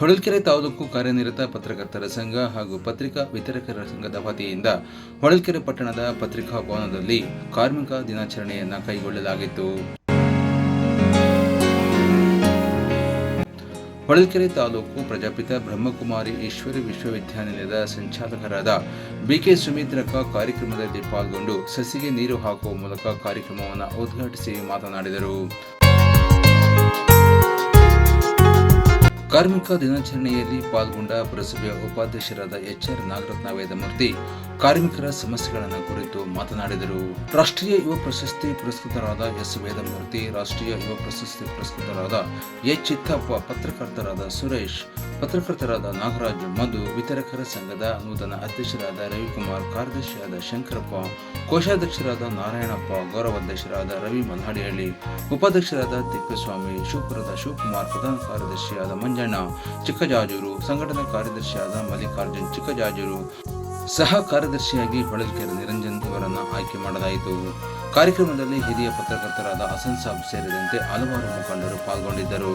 ಹೊಳಲ್ಕೆರೆ ತಾಲೂಕು ಕಾರ್ಯನಿರತ ಪತ್ರಕರ್ತರ ಸಂಘ ಹಾಗೂ ಪತ್ರಿಕಾ ವಿತರಕರ ಸಂಘದ ವತಿಯಿಂದ ಹೊಳಲ್ಕೆರೆ ಪಟ್ಟಣದ ಪತ್ರಿಕಾ ಭವನದಲ್ಲಿ ಕಾರ್ಮಿಕ ದಿನಾಚರಣೆಯನ್ನು ಕೈಗೊಳ್ಳಲಾಗಿತ್ತು. ಹೊಳಲ್ಕೆರೆ ತಾಲೂಕು ಪ್ರಜಾಪಿತ ಬ್ರಹ್ಮಕುಮಾರಿ ಈಶ್ವರಿ ವಿಶ್ವವಿದ್ಯಾನಿಲಯದ ಸಂಚಾಲಕರಾದ ಬಿಕೆ ಸುಮಿತ್ರಕ ಕಾರ್ಯಕ್ರಮದಲ್ಲಿ ಪಾಲ್ಗೊಂಡು ಸಸಿಗೆ ನೀರು ಹಾಕುವ ಮೂಲಕ ಕಾರ್ಯಕ್ರಮವನ್ನು ಉದ್ಘಾಟಿಸಿ ಮಾತನಾಡಿದರು. ಕಾರ್ಮಿಕ ದಿನಾಚರಣೆಯಲ್ಲಿ ಪಾಲ್ಗೊಂಡ ಪುರಸಭೆಯ ಉಪಾಧ್ಯಕ್ಷರಾದ ಎಚ್ ಆರ್ ನಾಗರತ್ನ ವೇದಮೂರ್ತಿ ಕಾರ್ಮಿಕರ ಸಮಸ್ಯೆಗಳನ್ನು ಕುರಿತು ಮಾತನಾಡಿದರು. ರಾಷ್ಟ್ರೀಯ ಯುವ ಪ್ರಶಸ್ತಿ ಪುರಸ್ಕೃತರಾದ ಎಸ್ ವೇದಮೂರ್ತಿ, ರಾಷ್ಟ್ರೀಯ ಯುವ ಪ್ರಶಸ್ತಿ ಪುರಸ್ಕೃತರಾದ ಎಚ್ ಚಿತ್ತಪ್ಪ, ಪತ್ರಕರ್ತರಾದ ಸುರೇಶ್ ಪತ್ರಕರ್ತರಾದ ನಾಗರಾಜ್, ಮಧು, ವಿತರಕರ ಸಂಘದ ನೂತನ ಅಧ್ಯಕ್ಷರಾದ ರವಿಕುಮಾರ್, ಕಾರ್ಯದರ್ಶಿಯಾದ ಶಂಕರಪ್ಪ, ಕೋಶಾಧ್ಯಕ್ಷರಾದ ನಾರಾಯಣಪ್ಪ, ಗೌರವಾಧ್ಯಕ್ಷರಾದ ರವಿ ಮನಹಡಿಹಳ್ಳಿ, ಉಪಾಧ್ಯಕ್ಷರಾದ ತಿಪ್ಪೇಸ್ವಾಮಿ, ಶಿವಪುರದ ಶಿವಕುಮಾರ್, ಪ್ರಧಾನ ಕಾರ್ಯದರ್ಶಿಯಾದ ಮಂಜಣ್ಣ, ಚಿಕ್ಕಜಾಜೂರು, ಸಂಘಟನಾ ಕಾರ್ಯದರ್ಶಿಯಾದ ಮಲ್ಲಿಕಾರ್ಜುನ್ ಚಿಕ್ಕಜಾಜೂರು, ಸಹ ಕಾರ್ಯದರ್ಶಿಯಾಗಿ ಹೊಳಲ್ಕೆರೆ ನಿರಂಜನ್ ಇವರನ್ನು ಆಯ್ಕೆ ಮಾಡಲಾಯಿತು. ಕಾರ್ಯಕ್ರಮದಲ್ಲಿ ಹಿರಿಯ ಪತ್ರಕರ್ತರಾದ ಹಸನ್ ಸಾಬ್ ಸೇರಿದಂತೆ ಹಲವಾರು ಮುಖಂಡರು ಪಾಲ್ಗೊಂಡಿದ್ದರು.